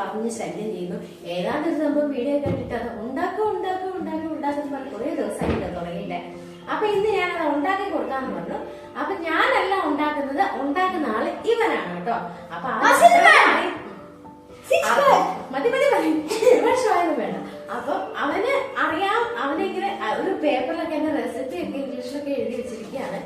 പറഞ്ഞ് ശല്യം ചെയ്യുന്നു. ഏതാണ്ട് ഒരു സംഭവം വീഡിയോ കണ്ടിട്ട് അത് ഉണ്ടാക്കും ഉണ്ടാക്കും ഉണ്ടാക്കും ഉണ്ടാക്കുന്ന പറഞ്ഞ് കുറേ ദിവസം അപ്പൊ ഇന്ന് ഞാൻ അത് ഉണ്ടാക്കി കൊടുക്കാന്ന് പറഞ്ഞു. അപ്പൊ ഞാനല്ല ഉണ്ടാക്കുന്നത് ഉണ്ടാക്കുന്ന ആൾ ഇവനാണ് കേട്ടോ. അപ്പൊ. മതി മതി മതി. വിഷമായൊന്നും വേണ്ട. അപ്പൊ അവന് അറിയാം അവനിങ്ങനെ അ- ഒരു പേപ്പറിലൊക്കെ എന്റെ റെസിപ്പി ഒക്കെ ഇംഗ്ലീഷിലൊക്കെ എഴുതി വെച്ചിരിക്കുകയാണ്.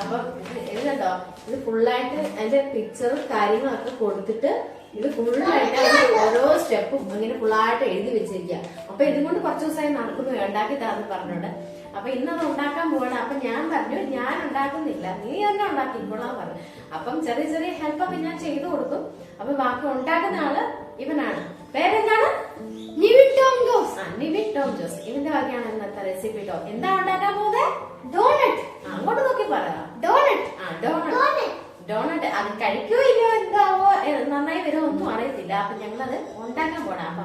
അപ്പൊ ഇത് കണ്ടോ? ഇത് ഫുള്ളായിട്ട് അതിന്റെ പിക്ചറും കാര്യങ്ങളൊക്കെ കൊടുത്തിട്ട് ഇത് ഫുള്ളായിട്ട് ഓരോ സ്റ്റെപ്പും ഇങ്ങനെ ഫുള്ളായിട്ട് എഴുതി വെച്ചിരിക്കുക അപ്പൊ ഇതുകൊണ്ട് കുറച്ച് ദിവസമായി നടക്കുന്നു ഉണ്ടാക്കി തരാന്ന് പറഞ്ഞോണ്ട്. അപ്പൊ ഇന്നത് ഉണ്ടാക്കാൻ പോവാണ്. അപ്പൊ ഞാൻ പറഞ്ഞു ഞാൻ ഉണ്ടാക്കുന്നില്ല. നീ തന്നെ ഉണ്ടാക്കിക്കോളാൻ പറഞ്ഞു. അപ്പം ചെറിയ ചെറിയ ഹെൽപ്പൊക്കെ ഞാൻ ചെയ്തു കൊടുക്കും. അപ്പൊ ബാക്കി ഉണ്ടാക്കുന്ന ആൾ ഇവനാണ്. പേരെന്താണ്? നിവിൻ ടോം ഇന്നത്തെ റെസിപ്പി ടോ എന്താ ഉണ്ടാക്കാൻ പോകുന്നത്? ഡോണറ്റ് അങ്ങോട്ട് നോക്കി പറയാം ഡോണറ്റ് ആ ഡോണറ്റ് ഡോണറ്റ് അത് കഴിക്കോ ഇല്ല എന്താവോ നന്നായി വരുമോ ഒന്നും അറിയത്തില്ല. അപ്പൊ ഞങ്ങളത് ഉണ്ടാക്കാൻ പോണേ അപ്പൊ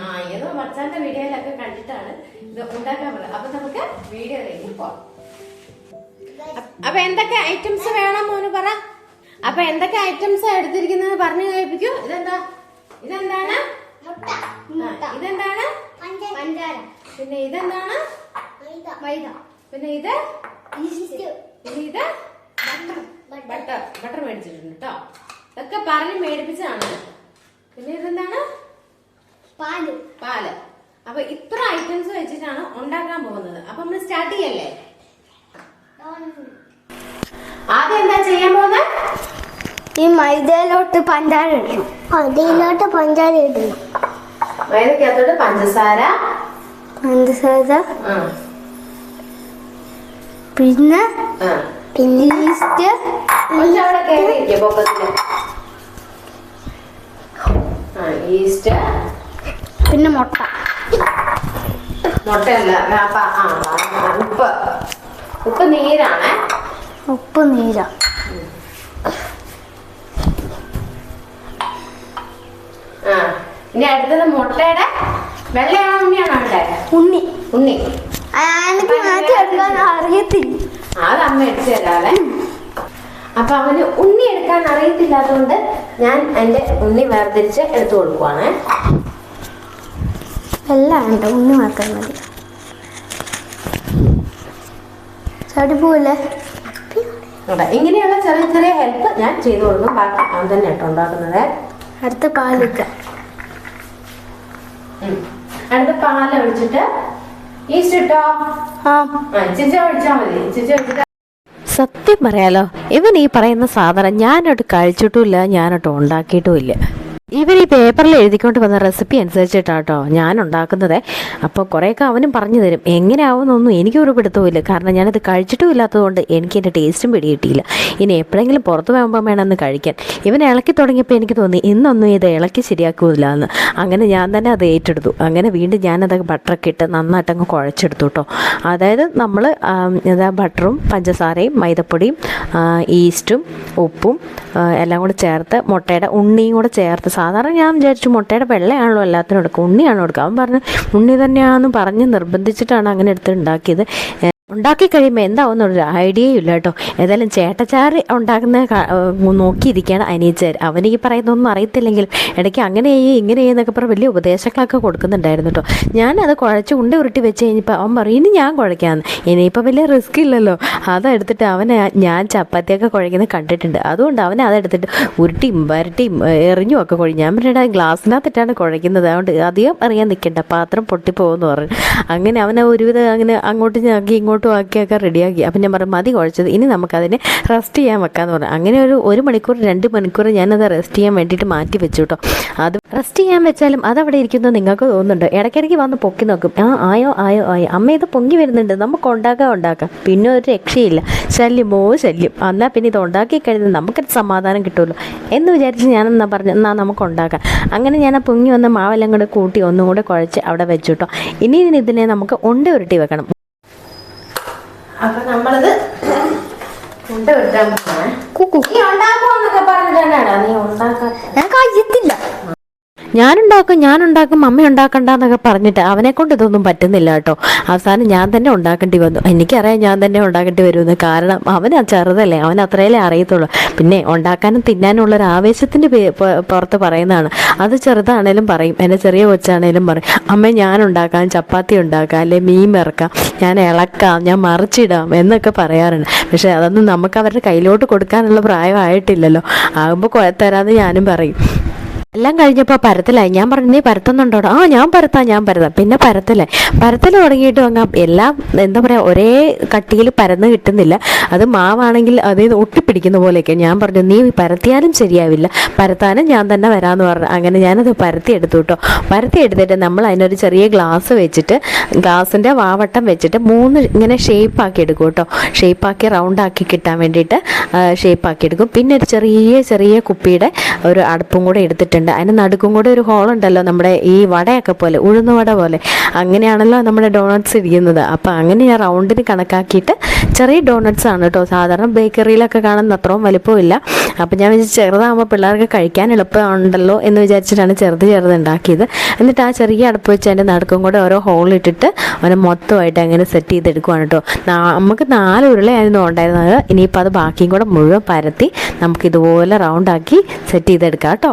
ആ ഏതോ മച്ചാന്റെ വീഡിയോയിലൊക്കെ കണ്ടിട്ടാണ് ഇത് ഉണ്ടാക്കാൻ പോണത്. അപ്പൊ നമുക്ക് വീഡിയോയിലേക്ക് പോവാം. അപ്പൊ എന്തൊക്കെ ഐറ്റംസ് വേണം മോന് പറ. അപ്പൊ എന്തൊക്കെ ഐറ്റംസ് എടുത്തിരിക്കുന്നത് പറഞ്ഞു കേൾപ്പിക്കൂ. ഇതെന്താ? ഇതെന്താണ്? ഇതെന്താണ്? പഞ്ചാര. പിന്നെ ഇതെന്താണ്? മൈദ. പിന്നെ ഇത്? ഈസ്റ്റ്. പിന്നെ ഇത് ബട്ടർ ബട്ടർ മേടിച്ചിട്ടുണ്ട് കേട്ടോ ഇതൊക്കെ പറഞ്ഞ് മേടിപ്പിച്ചതാണ്. പിന്നെ ഇതെന്താണ്? പാൽ. പാൽ. അപ്പൊ ഇത്ര ഐറ്റംസ് വെച്ചിട്ടാണ് ഉണ്ടാക്കാൻ പോകുന്നത്. അപ്പൊ നമ്മൾ സ്റ്റാർട്ട് ചെയ്യല്ലേ? ആദ്യം എന്താ ചെയ്യാൻ പോകുന്നത് ഈ മൈദയിലോട്ട് പഞ്ചാര ഇടണം. മൈദയിലോട്ട് പഞ്ചാര ഇടണം. മൈദക്കകത്തോട്ട് പഞ്ചസാര. പഞ്ചസാര. പിന്നെ ഈസ്റ്റ് ഈസ്റ്റ് പിന്നെ മുട്ട. മുട്ടയല്ല ഉപ്പ്. ഉപ്പ് നീരാണേ. ഉപ്പ് നീര. ഇനി അടുത്തത് മുട്ടയുടെ വെള്ളയാണോ ഉണ്ണിയാണോ ഉണ്ണി. ഉണ്ണി. എനിക്ക് മാറ്റി എടുക്കാൻ അറിയത്തില്ല. അത് അമ്മ എടുത്തു തരാവേ. അപ്പൊ അവന് ഉണ്ണി എടുക്കാൻ അറിയത്തില്ലാത്തതുകൊണ്ട് ഞാൻ എന്റെ ഉണ്ണി വേർതിരിച്ച് എടുത്തു കൊടുക്കുവാണേ. എല്ലാം ഉണ്ട് ഉണ്ണി മാത്രം മതി. ചടിപ്പോലെ അതെ ഇങ്ങനെയുള്ള ചെറിയ ചെറിയ ഹെൽപ്പ് ഞാൻ ചെയ്തു കൊടുക്കും. ബാക്കി അവൻ തന്നെ കേട്ടോ ഉണ്ടാക്കുന്നത്. അടുത്ത പാലിക്ക. അടുത്ത പാൽ ഒഴിച്ചിട്ട് ഈസ്റ്റ് ഇട്ടോ ആ. ആ ചിച്ച ഒഴിച്ചാൽ മതി. ചിച്ച ഒഴിച്ചിട്ട് സത്യം പറയാലോ ഇവൻ ഈ പറയുന്ന സാധനം ഞാനോട്ട് കഴിച്ചിട്ടുമില്ല ഞാനോട്ട് ഉണ്ടാക്കിയിട്ടുമില്ല. ഇവർ ഈ പേപ്പറിൽ എഴുതിക്കൊണ്ട് വന്ന റെസിപ്പി അനുസരിച്ചിട്ടാട്ടോ ഞാൻ ഉണ്ടാക്കുന്നത് അപ്പോൾ കുറേയൊക്കെ അവനും പറഞ്ഞു തരും. എങ്ങനെയാവുമെന്നൊന്നും എനിക്കൊരു പിടുത്തവുമില്ല. കാരണം ഞാനിത് കഴിച്ചിട്ടും ഇല്ലാത്തതുകൊണ്ട് എനിക്ക് എന്റെ ടേസ്റ്റും പിടികിട്ടിയില്ല. ഇനി എപ്പോഴെങ്കിലും പുറത്ത് പോകുമ്പോൾ വേണമെന്ന് കഴിക്കാൻ. ഇവൻ ഇളക്കി തുടങ്ങിയപ്പോൾ എനിക്ക് തോന്നി ഇന്നൊന്നും ഇത് ഇളക്കി ശരിയാക്കുമില്ല എന്ന്. അങ്ങനെ ഞാൻ തന്നെ അത് ഏറ്റെടുത്തു. അങ്ങനെ വീണ്ടും ഞാനത് ബട്ടറൊക്കെ ഇട്ട് നന്നായിട്ട് അങ്ങ് കുഴച്ചെടുത്തു കേട്ടോ അതായത് നമ്മൾ ബട്ടറും പഞ്ചസാരയും മൈദപ്പൊടിയും ഈസ്റ്റും ഉപ്പും എല്ലാം കൂടെ ചേർത്ത് മുട്ടയുടെ ഉണ്ണിയും കൂടെ ചേർത്ത് സാധാരണ ഞാൻ വിചാരിച്ചു മുട്ടയുടെ വെള്ളയാണല്ലോ എല്ലാത്തിനും എടുക്കുക ഉണ്ണിയാണോ എടുക്കുക. അവൻ പറഞ്ഞു ഉണ്ണി തന്നെയാണെന്ന് പറഞ്ഞ് നിർബന്ധിച്ചിട്ടാണ് അങ്ങനെ എടുത്ത് ഉണ്ടാക്കിയത്. ഉണ്ടാക്കി കഴിയുമ്പോൾ എന്താവുന്നൊരു ഐഡിയയും ഇല്ല കേട്ടോ. ഏതായാലും ചേട്ടച്ചാറ് ഉണ്ടാക്കുന്ന നോക്കിയിരിക്കുകയാണ് അനീച്ചർ അവന് പറയുന്നൊന്നും അറിയത്തില്ലെങ്കിൽ ഇടയ്ക്ക് അങ്ങനെ ചെയ്യും ഇങ്ങനെ ചെയ്യുന്നൊക്കെ പറഞ്ഞ് വലിയ ഉപദേശങ്ങളൊക്കെ കൊടുക്കുന്നുണ്ടായിരുന്നു കേട്ടോ. ഞാനത് കുഴച്ച് ഉണ്ട ഉരുട്ടി വെച്ച് കഴിഞ്ഞപ്പോൾ അവൻ പറയും ഇനി ഞാൻ കുഴയ്ക്കാമെന്ന് ഇനിയിപ്പോൾ വലിയ റിസ്ക് ഇല്ലല്ലോ. അതെടുത്തിട്ട് അവനെ ഞാൻ ചപ്പാത്തിയൊക്കെ കുഴയ്ക്കുന്നത് കണ്ടിട്ടുണ്ട്. അതുകൊണ്ട് അവനെ അതെടുത്തിട്ട് ഉരുട്ടിയും വരട്ടിയും എറിഞ്ഞും ഒക്കെ കുഴി ഞാൻ പറഞ്ഞാൽ ഗ്ലാസ്സിനകത്തിട്ടാണ് കുഴയ്ക്കുന്നത്. അതുകൊണ്ട് അധികം അറിയാൻ നിൽക്കണ്ട പാത്രം പൊട്ടിപ്പോകുമെന്ന് പറഞ്ഞു. അങ്ങനെ അവനെ ഒരുവിധം അങ്ങനെ അങ്ങോട്ട് ഞാൻ ഇങ്ങോട്ട് അങ്ങോട്ടും ആക്കിയൊക്കെ റെഡിയാക്കി അപ്പം ഞാൻ പറഞ്ഞു മതി കുഴച്ചത്. ഇനി നമുക്കതിനെ റെസ്റ്റ് ചെയ്യാൻ വെക്കാമെന്ന് പറഞ്ഞു. അങ്ങനെ ഒരു ഒരു മണിക്കൂർ രണ്ട് മണിക്കൂർ ഞാനത് റെസ്റ്റ് ചെയ്യാൻ വേണ്ടിയിട്ട് മാറ്റി വെച്ചു കേട്ടോ അത് റെസ്റ്റ് ചെയ്യാൻ വെച്ചാലും അതവിടെ ഇരിക്കുന്നത് നിങ്ങൾക്ക് തോന്നുന്നുണ്ട്. ഇടയ്ക്കിടയ്ക്ക് വന്ന് പൊക്കി നോക്കും. ആ ആയോ ആയോ ആയോ. അമ്മ ഇത് പൊങ്ങി വരുന്നുണ്ട്. നമുക്ക് ഉണ്ടാക്കാം ഉണ്ടാക്കാം. പിന്നെ ഒരു രക്ഷയില്ല. ശല്യമോ ശല്യം. എന്നാൽ പിന്നെ ഇത് ഉണ്ടാക്കി കഴിഞ്ഞാൽ നമുക്കൊരു സമാധാനം കിട്ടുമല്ലോ. എന്ന് വിചാരിച്ച് ഞാനെന്നാ പറഞ്ഞു എന്നാൽ നമുക്ക് ഉണ്ടാക്കാം. അങ്ങനെ ഞാൻ ആ പൊങ്ങി വന്ന മാവെല്ലാം കൂടെ കൂട്ടി ഒന്നും കൂടെ കുഴച്ച് അവിടെ വെച്ചു കേട്ടോ ഇനി ഇതിനെ നമുക്ക് ഉണ്ട ഉരുട്ടി വെക്കണം. അപ്പൊ നമ്മളിത് ഉണ്ട വിട്ടാൻ പോണേ കുക്കു നീ ഉണ്ടാക്കുമെന്നൊക്കെ പറഞ്ഞിട്ടാണ് നീ ഉണ്ടാക്കാൻ ഞാൻ കഴിയത്തില്ല. ഞാനുണ്ടാക്കും ഞാനുണ്ടാക്കും മമ്മി ഉണ്ടാക്കണ്ടെന്നൊക്കെ പറഞ്ഞിട്ട് അവനെ കൊണ്ട് ഇതൊന്നും പറ്റുന്നില്ല കേട്ടോ. അവസാനം ഞാൻ തന്നെ ഉണ്ടാക്കേണ്ടി വന്നു. എനിക്കറിയാം ഞാൻ തന്നെ ഉണ്ടാക്കേണ്ടി വരുമെന്ന്. കാരണം അവൻ ചെറുതല്ലേ അവൻ അത്രയല്ലേ അറിയത്തുള്ളൂ. പിന്നെ ഉണ്ടാക്കാനും തിന്നാനും ഉള്ള ഒരു ആവേശത്തിന്റെ പുറത്ത് പറയുന്നതാണ്. അത് ചെറുതാണേലും പറയും എന്റെ ചെറിയ കൊച്ചാണേലും പറയും. അമ്മ ഞാൻ ഉണ്ടാക്കാം ചപ്പാത്തി ഉണ്ടാക്കാം അല്ലെ മീൻ ഇറക്കാം ഞാൻ ഇളക്കാം ഞാൻ മറിച്ചിടാം എന്നൊക്കെ പറയാറുണ്ട്. പക്ഷേ അതൊന്നും നമുക്ക് അവരുടെ കയ്യിലോട്ട് കൊടുക്കാനുള്ള പ്രായമായിട്ടില്ലല്ലോ. ആകുമ്പോൾ തരാമെന്ന് ഞാനും പറയും. എല്ലാം കഴിഞ്ഞപ്പോൾ പരത്തിലായി. ഞാൻ പറഞ്ഞു നീ പരത്തുന്നുണ്ടോ ആ ഞാൻ പരത്താം ഞാൻ പരത്താം. പിന്നെ പരത്തലായി പരത്തൽ തുടങ്ങിയിട്ട് അങ്ങ് എല്ലാം എന്താ പറയുക ഒരേ കട്ടിയിൽ പരന്ന് കിട്ടുന്നില്ല. അത് മാവാണെങ്കിൽ അത് ഒട്ടിപ്പിടിക്കുന്ന പോലെയൊക്കെ. ഞാൻ പറഞ്ഞു നീ പരത്തിയാലും ശരിയാവില്ല. പരത്താനും ഞാൻ തന്നെ വരാമെന്ന് പറഞ്ഞു. അങ്ങനെ ഞാനത് പരത്തി എടുത്തു കേട്ടോ പരത്തി എടുത്തിട്ട് നമ്മൾ അതിനൊരു ചെറിയ ഗ്ലാസ് വെച്ചിട്ട് ഗ്ലാസിന്റെ വാവട്ടം വെച്ചിട്ട് മൂന്ന് ഇങ്ങനെ ഷേപ്പ് ആക്കി എടുക്കും കേട്ടോ ഷേപ്പ് ആക്കി റൗണ്ട് ആക്കി കിട്ടാൻ വേണ്ടിയിട്ട് ഷേപ്പ് ആക്കി എടുക്കും. പിന്നെ ഒരു ചെറിയ ചെറിയ കുപ്പിയുടെ ഒരു അടുപ്പും കൂടെ എടുത്തിട്ടുണ്ട്. അതിന് നടുക്കും കൂടെ ഒരു ഹോൾ ഉണ്ടല്ലോ നമ്മുടെ ഈ വടയൊക്കെ പോലെ ഉഴുന്ന വട പോലെ. അങ്ങനെയാണല്ലോ നമ്മുടെ ഡോണറ്റ്സ് ഇരിക്കുന്നത്. അപ്പോൾ അങ്ങനെ ഞാൻ റൗണ്ടിന് കണക്കാക്കിയിട്ട് ചെറിയ ഡോണറ്റ്സ് ആണ് കേട്ടോ. സാധാരണ ബേക്കറിയിലൊക്കെ കാണുന്ന അത്രയും വലിപ്പമില്ല. അപ്പം ഞാൻ വിചാരിച്ചു ചെറുതാകുമ്പോൾ പിള്ളേർക്ക് കഴിക്കാൻ എളുപ്പമുണ്ടല്ലോ എന്ന് വിചാരിച്ചിട്ടാണ് ചെറുത് ചെറുത് ഉണ്ടാക്കിയത്. എന്നിട്ട് ആ ചെറിയ അടുപ്പ് വെച്ച് അതിന്റെ നടുക്കും കൂടെ ഓരോ ഹോൾ ഇട്ടിട്ട് അവനെ മൊത്തമായിട്ട് അങ്ങനെ സെറ്റ് ചെയ്തെടുക്കുവാണ് കേട്ടോ. നമുക്ക് നാല് ഉരുളയായിരുന്നു ഉണ്ടായിരുന്നത്. ഇനിയിപ്പോൾ അത് ബാക്കിയും കൂടെ മുഴുവൻ പരത്തി നമുക്ക് ഇതുപോലെ റൗണ്ടാക്കി സെറ്റ് ചെയ്തെടുക്കാം കേട്ടോ.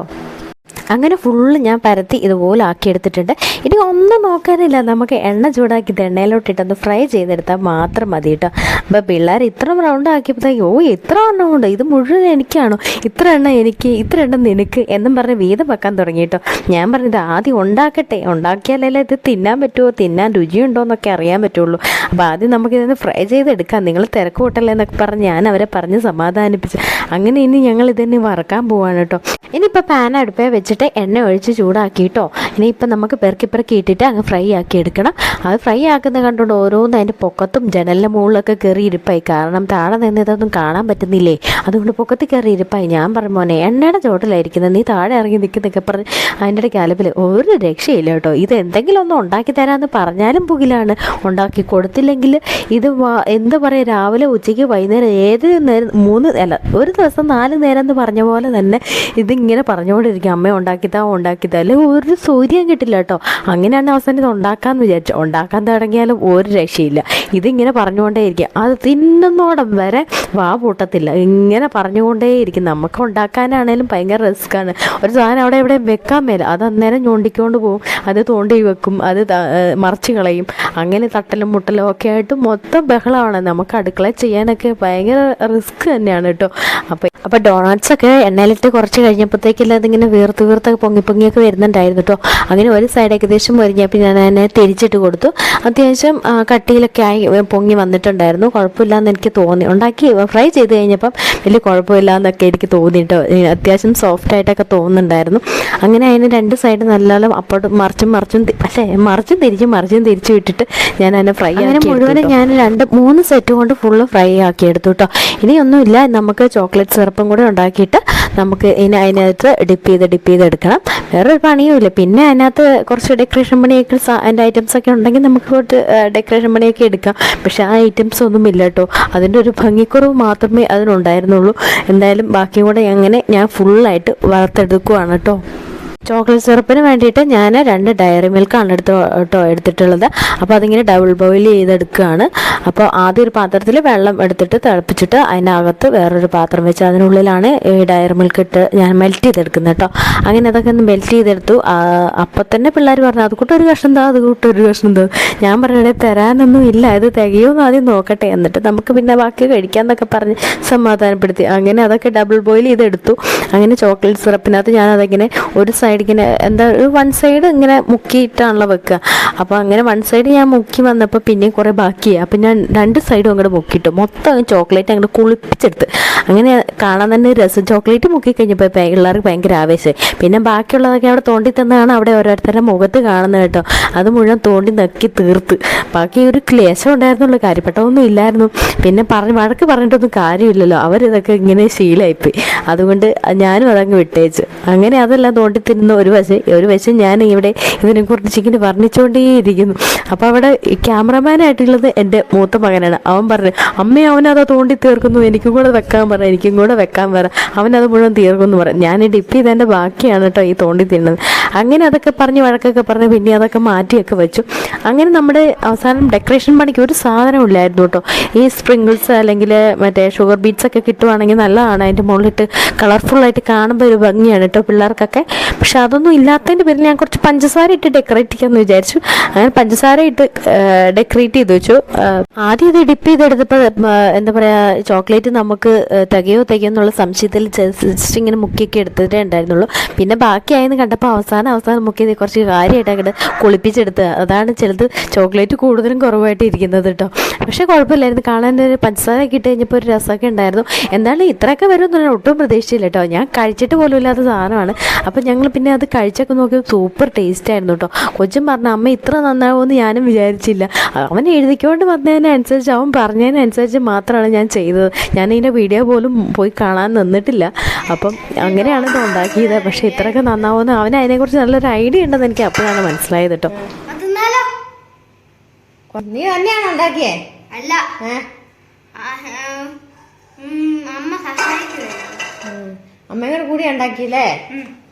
അങ്ങനെ ഫുള്ള് ഞാൻ പരത്തി ഇതുപോലെ ആക്കി എടുത്തിട്ടുണ്ട് ഇനി ഒന്നും നോക്കാനില്ല. നമുക്ക് എണ്ണ ചൂടാക്കി എണ്ണയിലോട്ടിട്ടൊന്ന് ഫ്രൈ ചെയ്തെടുത്താൽ മാത്രം മതി കേട്ടോ. അപ്പോൾ പിള്ളേർ ഇത്ര റൗണ്ട് ആക്കിയപ്പോഴത്തേക്ക് ഓ ഇത്ര എണ്ണം ഉണ്ട്. ഇത് മുഴുവൻ എനിക്കാണോ? ഇത്ര എണ്ണ എനിക്ക് ഇത്ര എണ്ണം നിനക്ക് എന്നും പറഞ്ഞ് വീതം വെക്കാൻ തുടങ്ങി കേട്ടോ. ഞാൻ പറഞ്ഞത് ആദ്യം ഉണ്ടാക്കട്ടെ. ഉണ്ടാക്കിയാലല്ലേ ഇത് തിന്നാൻ പറ്റുമോ തിന്നാൻ രുചിയുണ്ടോ എന്നൊക്കെ അറിയാൻ പറ്റുള്ളൂ. അപ്പോൾ ആദ്യം നമുക്കിതൊന്ന് ഫ്രൈ ചെയ്തെടുക്കാം. നിങ്ങൾ തിരക്ക് കൂട്ടല്ലേ എന്നൊക്കെ പറഞ്ഞ് ഞാൻ അവരെ പറഞ്ഞ് സമാധാനിപ്പിച്ചു. അങ്ങനെ ഇനി ഞങ്ങൾ ഇതന്നെ വറക്കാൻ പോവാണ് കേട്ടോ. ഇനിയിപ്പോൾ പാൻ അടുപ്പേ വെച്ചിട്ട് എണ്ണ ഒഴിച്ച് ചൂടാക്കിയിട്ടോ. ഇനിയിപ്പോൾ നമുക്ക് പെറുക്കി പെറുക്കി ഇട്ടിട്ട് അങ്ങ് ഫ്രൈ ആക്കി എടുക്കണം. അത് ഫ്രൈ ആക്കുന്ന കണ്ടുകൊണ്ട് ഓരോന്ന് അതിന്റെ പൊക്കത്തും ജനലിന്റെ മുകളിലൊക്കെ കയറി ഇരിപ്പായി. കാരണം താഴെ നിന്ന് ഇതൊന്നും കാണാൻ പറ്റുന്നില്ലേ? അതുകൊണ്ട് പൊക്കത്ത് കയറി ഇരിപ്പായി. ഞാൻ പറഞ്ഞു മോനെ എണ്ണയുടെ ചോട്ടിലായിരിക്കുന്നത്. നീ താഴെ ഇറങ്ങി നിൽക്കുന്നൊക്കെ പറഞ്ഞ് അതിന്റെ ഇടയ്ക്ക് അലപ്പിൽ ഒരു രക്ഷയില്ല കേട്ടോ. ഇത് എന്തെങ്കിലും ഒന്ന് ഉണ്ടാക്കി തരാമെന്ന് പറഞ്ഞാലും പുകിലാണ്. ഉണ്ടാക്കി കൊടുത്തില്ലെങ്കിൽ ഇത് എന്താ പറയുക രാവിലെ ഉച്ചയ്ക്ക് വൈകുന്നേരം ഏത് നേരം മൂന്ന് അല്ല ഒരു ദിവസം നാല് നേരം എന്ന് പറഞ്ഞ പോലെ തന്നെ ഇതിങ്ങനെ പറഞ്ഞുകൊണ്ടിരിക്കും. അമ്മ ഉണ്ടാക്കിത്താ ഉണ്ടാക്കിത്താ അല്ലെ ഒരു സൂര്യൻ കിട്ടില്ല കേട്ടോ. അങ്ങനെയാണ് അവസാനം ഇത് ഉണ്ടാക്കാമെന്ന് വിചാരിച്ചു. ഉണ്ടാക്കാൻ തുടങ്ങിയാലും ഒരു രക്ഷയില്ല. ഇതിങ്ങനെ പറഞ്ഞുകൊണ്ടേയിരിക്കും. അത് തിന്നുന്നോടം വരെ വാ പൂട്ടത്തില്ല. ഇങ്ങനെ പറഞ്ഞുകൊണ്ടേയിരിക്കും. നമുക്ക് ഉണ്ടാക്കാനാണേലും ഭയങ്കര റിസ്ക്കാണ്. ഒരു സാധനം അവിടെ എവിടെ വെക്കാൻ മേല. അത് അന്നേരം ഞൊണ്ടിക്കൊണ്ട് പോകും അത് തോണ്ടി വെക്കും. അത് മറിച്ച് കളയും. അങ്ങനെ തട്ടലും മുട്ടലും ഒക്കെ ആയിട്ട് മൊത്തം ബഹളമാണ്. നമുക്ക് അടുക്കള ചെയ്യാനൊക്കെ ഭയങ്കര റിസ്ക് തന്നെയാണ് കേട്ടോ. അപ്പോൾ അപ്പോൾ ഡോണറ്റ്സ് ഒക്കെ എണ്ണയിലിട്ട് കുറച്ച് കഴിഞ്ഞപ്പോഴത്തേക്കില്ല അതിങ്ങനെ വീർത്ത് വീർത്തൊക്കെ പൊങ്ങി പൊങ്ങിയൊക്കെ വരുന്നുണ്ടായിരുന്നു കേട്ടോ. അങ്ങനെ ഒരു സൈഡ് ഏകദേശം പൊരിഞ്ഞപ്പോൾ ഞാൻ അതിനെ തിരിച്ചിട്ട് കൊടുത്തു. അത്യാവശ്യം കട്ടിയിലൊക്കെ ആയി പൊങ്ങി വന്നിട്ടുണ്ടായിരുന്നു. കുഴപ്പമില്ലാന്ന് എനിക്ക് തോന്നി. ഉണ്ടാക്കി ഫ്രൈ ചെയ്ത് കഴിഞ്ഞപ്പം വലിയ കുഴപ്പമില്ല എന്നൊക്കെ എനിക്ക് തോന്നി കേട്ടോ. ഏ, അത്യാവശ്യം സോഫ്റ്റ് ആയിട്ടൊക്കെ തോന്നുന്നുണ്ടായിരുന്നു. അങ്ങനെ അതിന് രണ്ട് സൈഡ് നല്ലോണം അപ്പോഴും മറിച്ചും മറിച്ചും അല്ലേ പക്ഷേ മറിച്ചും തിരിച്ചും മറിച്ചും തിരിച്ചു വിട്ടിട്ട് ഞാൻ അതിനെ ഫ്രൈ അങ്ങനെ മുഴുവനും ഞാൻ രണ്ട് മൂന്ന് സെറ്റ് കൊണ്ട് ഫുള്ള് ഫ്രൈ ആക്കി എടുത്തു കേട്ടോ. ഇനിയൊന്നുമില്ല. നമുക്ക് ചോക്ലേറ്റ് സിറപ്പും കൂടെ ഉണ്ടാക്കിയിട്ട് നമുക്ക് ഇനി അതിനകത്ത് ഡിപ്പ് ചെയ്ത് ഡിപ്പ് ചെയ്ത് എടുക്കണം വേറൊരു പണിയുമില്ല. പിന്നെ അതിനകത്ത് കുറച്ച് ഡെക്കറേഷൻ പണിയൊക്കെ അതിന്റെ ഐറ്റംസ് ഒക്കെ ഉണ്ടെങ്കിൽ നമുക്ക് കുറച്ച് ഡെക്കറേഷൻ പണിയൊക്കെ എടുക്കാം. പക്ഷെ ആ ഐറ്റംസ് ഒന്നും ഇല്ല കേട്ടോ. അതിന്റെ ഒരു ഭംഗിക്കുറവ് മാത്രമേ അതിനുണ്ടായിരുന്നുള്ളൂ. എന്തായാലും ബാക്കിയും കൂടെ അങ്ങനെ ഞാൻ ഫുള്ളായിട്ട് വളർത്തെടുക്കുവാണ് കേട്ടോ. ചോക്ലേറ്റ് സിറപ്പിന് വേണ്ടിയിട്ട് ഞാൻ രണ്ട് ഡയറി മിൽക്കാണ് എടുത്ത് കേട്ടോ എടുത്തിട്ടുള്ളത്. അപ്പോൾ അതിങ്ങനെ ഡബിൾ ബോയിൽ ചെയ്തെടുക്കുകയാണ്. അപ്പോൾ ആദ്യം ഒരു പാത്രത്തിൽ വെള്ളം എടുത്തിട്ട് തിളപ്പിച്ചിട്ട് അതിനകത്ത് വേറൊരു പാത്രം വെച്ച് അതിനുള്ളിലാണ് ഈ ഡയറി മിൽക്ക് ഇട്ട് ഞാൻ മെൽറ്റ് ചെയ്തെടുക്കുന്നത് കേട്ടോ അങ്ങനെ അതൊക്കെ ഒന്ന് മെൽറ്റ് ചെയ്തെടുത്തു. അപ്പോൾ തന്നെ പിള്ളേർ പറഞ്ഞു അത് കൂട്ടൊരു കഷ്ണം താ അത് കൂട്ടൊരു കഷ്ണം താ. ഞാൻ പറഞ്ഞേ തരാനൊന്നും ഇല്ല ഇത് തികയുമെന്ന് ആദ്യം നോക്കട്ടെ. എന്നിട്ട് നമുക്ക് പിന്നെ ബാക്കി കഴിക്കാമെന്നൊക്കെ പറഞ്ഞ് സമാധാനപ്പെടുത്തി. അങ്ങനെ അതൊക്കെ ഡബിൾ ബോയിൽ ചെയ്തെടുത്തു. അങ്ങനെ ചോക്ലേറ്റ് സിറപ്പിനകത്ത് ഞാൻ അതിങ്ങനെ ഒരു സൈഡ് ഇങ്ങനെ എന്താ ഒരു വൺ സൈഡ് ഇങ്ങനെ മുക്കിയിട്ടാണല്ലോ വെക്കുക. അപ്പോൾ അങ്ങനെ വൺ സൈഡ് ഞാൻ മുക്കി വന്നപ്പോൾ പിന്നെ കുറേ ബാക്കിയായി അപ്പം ഞാൻ രണ്ട് സൈഡും അങ്ങോട്ട് മുക്കിയിട്ടു. മൊത്തം ചോക്ലേറ്റ് അങ്ങോട്ട് കുളിപ്പിച്ചെടുത്ത്. അങ്ങനെ കാണാൻ തന്നെ രസം. ചോക്ലേറ്റ് മുക്കി കഴിഞ്ഞപ്പോൾ പിള്ളേർക്ക് ഭയങ്കര ആവേശമായി പിന്നെ ബാക്കിയുള്ളതൊക്കെ അവിടെ തോണ്ടി തന്നാണ് അവിടെ ഓരോരുത്തരുടെ മുഖത്ത് കാണുന്നത് കേട്ടോ. അത് മുഴുവൻ തോണ്ടി നക്കി തീർത്ത്. ബാക്കി ഒരു ക്ലേശം ഉണ്ടായിരുന്നുള്ള. കാര്യപ്പെട്ടൊന്നും ഇല്ലായിരുന്നു. പിന്നെ പറഞ്ഞ് വഴക്ക് പറഞ്ഞിട്ടൊന്നും കാര്യമില്ലല്ലോ. അവരിതൊക്കെ ഇങ്ങനെ ശീലമായിപ്പോയി അതുകൊണ്ട് ഞാനും അതങ്ങ് വിട്ടേച്ച്. അങ്ങനെ അതെല്ലാം തോണ്ടി തിരുന്ന ഒരു വശം ഒരു വശം ഞാൻ ഇവിടെ ഇതിനെക്കുറിച്ച് ഇങ്ങനെ വർണിച്ചുകൊണ്ടേയിരിക്കുന്നു അപ്പോൾ അവിടെ ക്യാമറമാനായിട്ടുള്ളത് എന്റെ മൂത്ത മകനാണ്. അവൻ പറഞ്ഞു അമ്മ അവനത് തോണ്ടി തീർക്കുന്നു. എനിക്കും കൂടെ വെക്കാൻ പറ എനിക്കും കൂടെ വെക്കാൻ പറ. അവനത് മുഴുവൻ തീർക്കുന്നു പറ. ഞാൻ ഡിപ്പ് ചെയ്തതിന്റെ ബാക്കിയാണ് കേട്ടോ ഈ തോണ്ടി തിന്നുന്നത് അങ്ങനെ അതൊക്കെ പറഞ്ഞ് വഴക്കൊക്കെ പറഞ്ഞ് പിന്നെ അതൊക്കെ മാറ്റിയൊക്കെ വെച്ചു. അങ്ങനെ നമ്മുടെ അവസാനം ഡെക്കറേഷൻ പണിക്ക് ഒരു സാധനം ഇല്ലായിരുന്നു കേട്ടോ. ഈ സ്പ്രിങ്കിൾസ് അല്ലെങ്കിൽ മറ്റേ ഷുഗർ ബീറ്റ്സ് ഒക്കെ കിട്ടുവാണെങ്കിൽ നല്ലതാണ്. അതിന്റെ മുകളിലിട്ട് കളർഫുള്ളായിട്ട് കാണുമ്പോൾ ഒരു ഭംഗിയാണ് കേട്ടോ പിള്ളേർക്കൊക്കെ. പക്ഷെ അതൊന്നും ഇല്ലാത്തതിന്റെ പേരിൽ ഞാൻ കുറച്ച് പഞ്ചസാര ഇട്ട് ഡെക്കറേറ്റ് ചെയ്യാമെന്ന് വിചാരിച്ചു. അങ്ങനെ പഞ്ചസാര ഇട്ട് ഡെക്കറേറ്റ് ചെയ്ത് വെച്ചു. ആദ്യം ഇത് ഡിപ്പ് ചെയ്തെടുത്തപ്പോൾ എന്താ പറയുക ചോക്ലേറ്റ് നമുക്ക് തികയോ തികയോ എന്നുള്ള സംശയത്തിൽ ജസ്റ്റ് ഇങ്ങനെ മുക്കിയൊക്കെ എടുത്തിട്ടേ ഉണ്ടായിരുന്നുള്ളൂ. പിന്നെ ബാക്കിയായെന്ന് കണ്ടപ്പോൾ അവസാനം അവസാനം മുക്കിയത് കുറച്ച് കാര്യമായിട്ട് അങ്ങോട്ട് കുളിപ്പിച്ചെടുത്ത് അതാണ് ചിലത് ചോക്ലേറ്റ് കൂടുതലും കുറവായിട്ട് ഇരിക്കുന്നത് കേട്ടോ പക്ഷേ കുഴപ്പമില്ലായിരുന്നു. കാണാൻ ഒരു പഞ്ചസാര ഒക്കെ ഇട്ട് കഴിഞ്ഞപ്പോൾ ഒരു രസമൊക്കെ ഉണ്ടായിരുന്നു. എന്തായാലും ഇത്രയൊക്കെ വരുമെന്ന് ഞാൻ ഒട്ടും പ്രതീക്ഷിച്ചില്ല കേട്ടോ ഞാൻ കഴിച്ചിട്ട് പോലും ഇല്ലാത്ത സാധനമാണ്. അപ്പം ഞങ്ങൾ പിന്നെ അത് കഴിച്ചൊക്കെ നോക്കി സൂപ്പർ ടേസ്റ്റ് ആയിരുന്നു കേട്ടോ കൊച്ചും പറഞ്ഞ അമ്മ ഇത്ര നന്നാവുമെന്ന് ഞാനും വിചാരിച്ചില്ല. അവൻ എഴുതിക്കൊണ്ട് വന്നതിനനുസരിച്ച് അവൻ പറഞ്ഞതിനനുസരിച്ച് മാത്രമാണ് ഞാൻ ചെയ്തത്. ഞാൻ ഇതിന്റെ വീഡിയോ പോലും പോയി കാണാൻ നിന്നിട്ടില്ല. അപ്പം അങ്ങനെയാണ് ഇത് ഉണ്ടാക്കിയത്. പക്ഷേ ഇത്രയൊക്കെ നന്നാവുമെന്ന് അവൻ അതിനെക്കുറിച്ച് നല്ലൊരു ഐഡിയ ഉണ്ടെന്ന് എനിക്ക് അപ്പോഴാണ് മനസ്സിലായത് കേട്ടോ. നീ തന്നെയാണോ ഉണ്ടാക്കിയേ? അല്ല. അമ്മ. അമ്മയും കൂടെ കൂടി ഉണ്ടാക്കിയില്ലേ?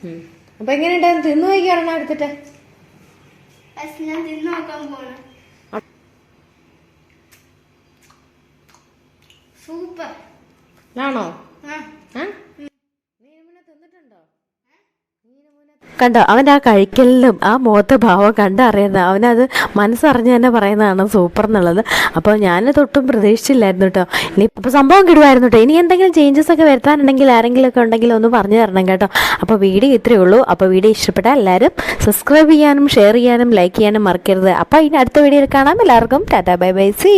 ഉം. അപ്പൊ എങ്ങനെയുണ്ടായിരുന്നു തിന്നു നോക്കിയാണോ എടുത്തിട്ട്? ഞാൻ തിന്നു നോക്കാൻ പോണു. സൂപ്പർ. ആണോ? ആ? കണ്ടോ അവന്റെ ആ കഴിക്കലിലും ആ മുഖത്തെ ഭാവം കണ്ടറിയുന്നത് അവനത് മനസ്സറിഞ്ഞ് തന്നെ പറയുന്നതാണ് സൂപ്പർ എന്നുള്ളത്. അപ്പോൾ ഞാൻ തൊട്ടും പ്രതീക്ഷിച്ചില്ലായിരുന്നു കേട്ടോ. ഇനി അപ്പോൾ സംഭവം കിടുവായിരുന്നു കേട്ടോ. ഇനി എന്തെങ്കിലും ചേഞ്ചസ് ഒക്കെ വരുത്താനുണ്ടെങ്കിൽ ആരെങ്കിലും ഒക്കെ ഉണ്ടെങ്കിൽ ഒന്ന് പറഞ്ഞു തരണം കേട്ടോ. അപ്പോൾ വീഡിയോ ഇത്രയേ ഉള്ളൂ. അപ്പോൾ വീഡിയോ ഇഷ്ടപ്പെട്ടാൽ എല്ലാവരും സബ്സ്ക്രൈബ് ചെയ്യാനും ഷെയർ ചെയ്യാനും ലൈക്ക് ചെയ്യാനും മറക്കരുത്. അപ്പോൾ ഇനി അടുത്ത വീഡിയോയിൽ കാണാം. എല്ലാവർക്കും ടാറ്റാ ബൈ ബൈ സി